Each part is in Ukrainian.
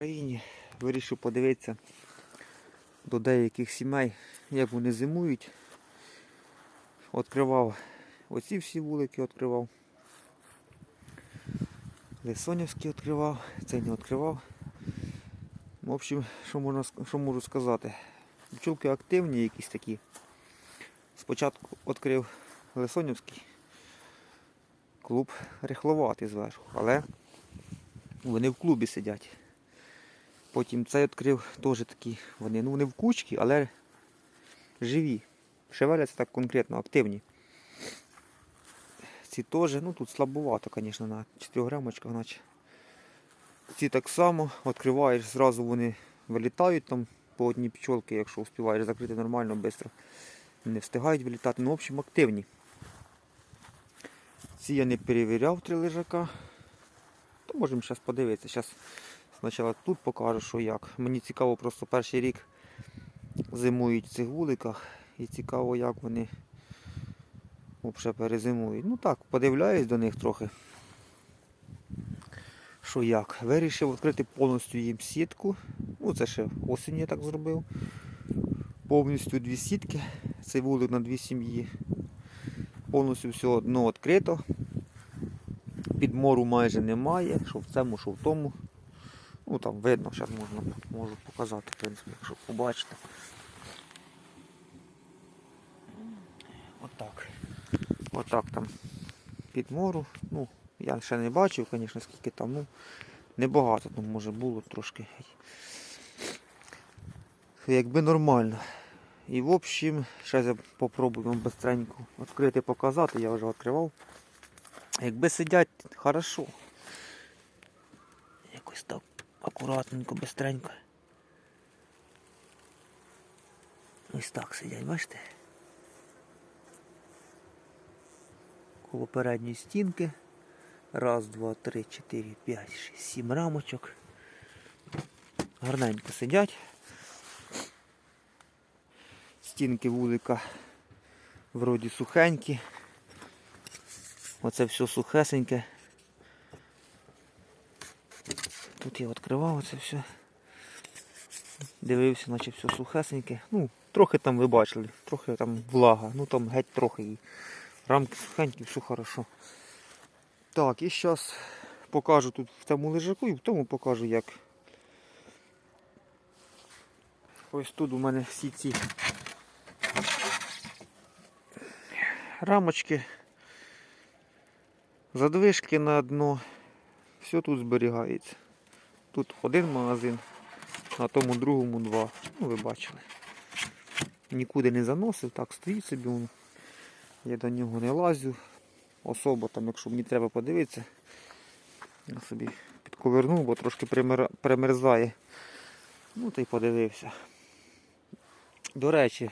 Україні вирішив подивитися до деяких сімей, як вони зимують. Відкривав оці всі вулики, відкривав. Лисонівський відкривав, цей не відкривав. В общем, що, можна, що можу сказати? Пчолки активні якісь такі. Спочатку відкрив Лисонівський. Клуб рихловатий зверху, але вони в клубі сидять. Потім цей відкрив теж такі. Вони, ну вони в кучці, але живі. Шевеляться так конкретно, активні. Ці теж, ну тут слабовато, звісно, на 4 грамочках, наче. Ці так само відкриваєш, зразу вони вилітають там по одній пчолки, якщо успіваєш закрити нормально, швидко. Не встигають вилітати. Ну, в общем, активні. Ці я не перевіряв три лежака. То можемо зараз подивитися. Зараз спочатку тут покажу, що як. Мені цікаво просто перший рік зимують в цих вуликах. І цікаво, як вони взагалі перезимують. Ну так, подивляюсь до них трохи. Що як? Вирішив відкрити повністю їм сітку. Ну це ще осінь я так зробив. Повністю дві сітки. Цей вулик на дві сім'ї. Повністю все одно відкрито. Підмору майже немає, що в цьому, що в тому. Ну там видно, зараз можна можу показати, в принципі, якщо побачите. Отак. Отак там підмору. Ну, я ще не бачив, звісно, скільки там, ну, небагато там може було трошки. Якби нормально. І в общем, зараз я попробую вам быстренько відкрити, показати, я вже відкривав. Якби сидять хорошо. Якось так акуратненько, бистренько. Ось так сидять, бачите? Коло передньої стінки. Раз, два, три, чотири, п'ять, шість, сім рамочок. Гарненько сидять. Стінки вулика вроді сухенькі. Оце все сухесеньке. Тут я відкривав оце все. Дивився, наче все сухесеньке. Ну, трохи там ви бачили, трохи там влага, ну там геть трохи її. Рамки сухенькі, все хорошо. Так, і зараз покажу тут в тому лежаку і в тому покажу як. Ось тут у мене всі ці рамочки, задвижки на дно. Все тут зберігається. Тут один магазин, на тому другому два. Ну, ви бачили. Нікуди не заносив, так стоїть собі. він. Я до нього не лазю. Особо там, якщо мені треба подивитися, я собі підковернув, бо трошки пример- примерзає. Ну та й подивився. До речі,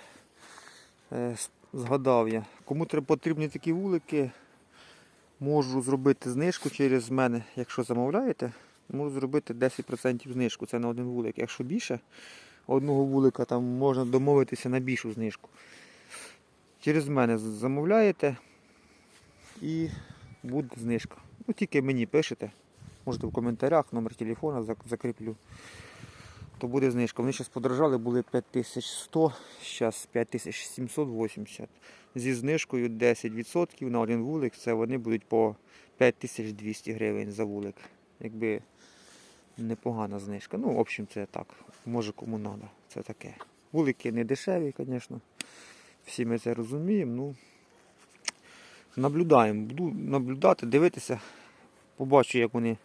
е, згадав я, кому потрібні такі вулики, можу зробити знижку через мене, якщо замовляєте, можу зробити 10% знижку. Це на один вулик. Якщо більше одного вулика, там можна домовитися на більшу знижку. Через мене замовляєте і буде знижка. Ну тільки мені пишете. Можете в коментарях, номер телефона закріплю. То буде знижка. Вони зараз подорожали, були 5100, зараз 5780. Зі знижкою 10% на один вулик, це вони будуть по 5200 гривень за вулик. Якби непогана знижка. Ну, в общем, це так. Може кому треба. Це таке. Вулики не дешеві, звісно. Всі ми це розуміємо. Ну, наблюдаємо. Буду наблюдати, дивитися. Побачу, як вони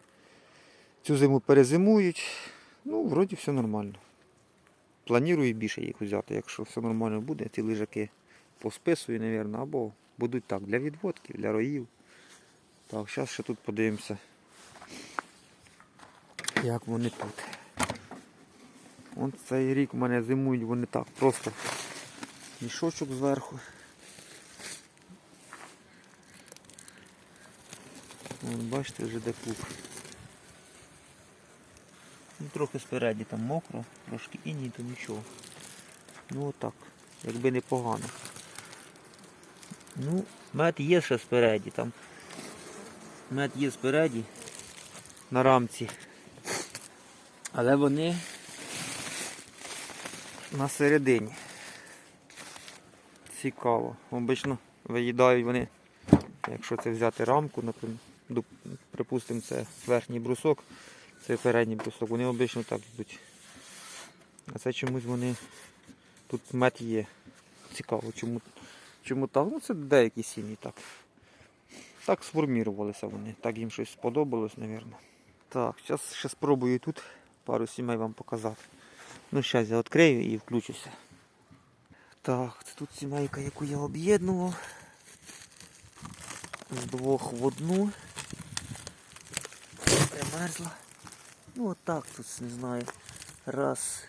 цю зиму перезимують. Ну, вроді все нормально. Планую більше їх взяти, якщо все нормально буде, ці лежаки посписую, мабуть, або будуть так, для відводків, для роїв. Так, зараз ще тут подивимося, як вони тут. От цей рік у мене зимують вони так, просто мішочок зверху. Вон, бачите, вже де куб. Ну, трохи спереді там мокро, трошки іній, то нічого. Ну отак, якби непогано. Ну, мед є ще спереді там. Мед є спереді на рамці. Але вони на середині. Цікаво. Обично виїдають вони, якщо це взяти рамку, припустимо, це верхній брусок, це передній брусок, вони обично так йдуть. А це чомусь вони. Тут мед є. Цікаво, чому, чому так? Ну це деякі сім'ї так. Так сформірувалися вони. Так їм щось сподобалось, мабуть. Так, зараз ще спробую тут пару сімей вам показати. Ну, зараз я відкрию і включуся. Так, це тут сімейка, яку я об'єднував. З двох в одну. Примерзла. Ну отак тут, не знаю. Раз,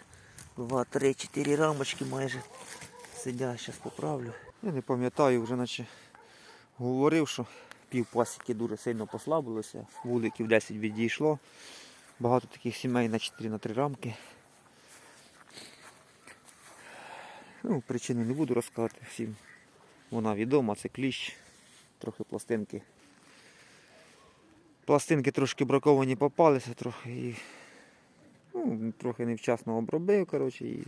два, три, чотири рамочки майже сидять, зараз поправлю. Я не пам'ятаю, вже наче говорив, що пів пасіки дуже сильно послабилося, вуликів 10 відійшло. Багато таких сімей на 4 на 3 рамки. Ну, причини не буду розказувати всім. Вона відома, це кліщ, трохи пластинки. Пластинки трошки браковані попалися трохи і ну, трохи невчасно обробив, коротше, і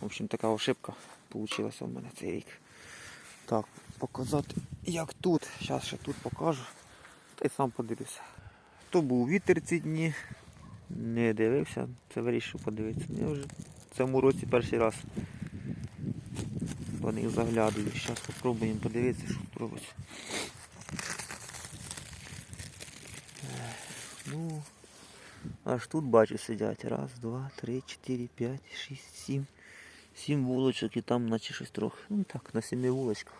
в общем така ошибка вийшла у мене цей рік. Так, показати як тут. Зараз ще тут покажу. Та й сам подивлюся. То був вітер ці дні. Не дивився, це вирішив подивитися. Я вже в цьому році перший раз по них заглядую. Зараз спробуємо подивитися, що робиться. Ну, аж тут бачу сидять. Раз, два, три, чотири, п'ять, шість, сім. Сім вулочок і там наче щось трохи. Ну так, на сіми вулочках.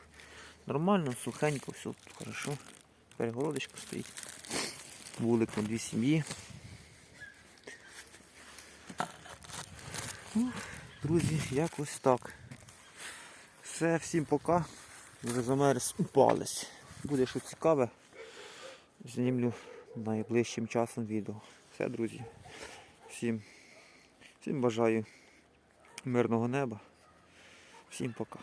Нормально, сухенько, все тут хорошо. Перегородочка стоїть. Вулик на дві сім'ї. Ну, Друзі, якось так. Все, всім пока. Вже замерз упались. Буде щось цікаве. Знімлю найближчим часом відео. Все, друзі. Всім, всім бажаю мирного неба. Всім пока.